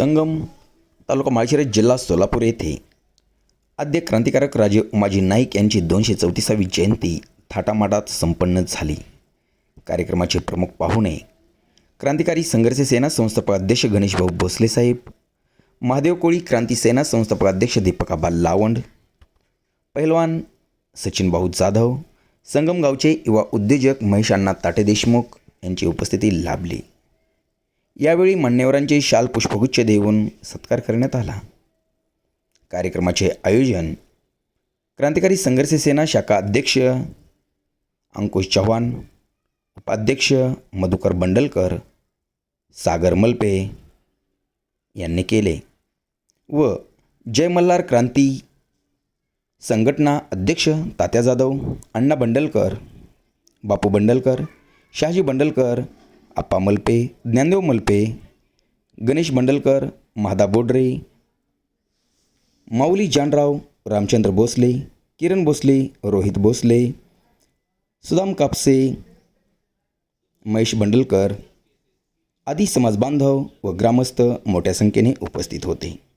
संगम तालुका माळशिरस जिल्हा सोलापूर येथे आद्य क्रांतिकारक राजे उमाजी नाईक यांची दोनशे चौतीसावी जयंती थाटामाटात संपन्न झाली. कार्यक्रमाचे प्रमुख पाहुणे क्रांतिकारी संघर्ष सेना संस्थापक अध्यक्ष गणेशभाऊ भोसले साहेब महादेव कोळी क्रांती सेना संस्थापक अध्यक्ष दीपक लावंड पहिलवान सचिन भाऊ जाधव संगम गावचे युवा उद्योजक महेश ताटे देशमुख यांची उपस्थिती लाभली. यावेळी मान्यवरांचे शाल पुष्पगुच्छ देऊन सत्कार करण्यात आला. कार्यक्रमाचे आयोजन क्रांतिकारी संघर्ष सेना शाखा अध्यक्ष अंकुश चव्हाण उपाध्यक्ष मधुकर बंडलकर सागर मलपे यांनी केले व जय मल्हार क्रांती संघटना अध्यक्ष तात्या जाधव अण्णा बंडलकर बापू बंडलकर शहाजी बंडलकर आप्पा मलपे ज्ञानदेव मलपे गणेश मंडलकर महादा बोडरे माऊली जानराव रामचंद्र भोसले किरण भोसले रोहित भोसले सुदाम कापसे महेश बंडलकर आदी समाजबांधव व ग्रामस्थ मोठ्या संख्येने उपस्थित होते.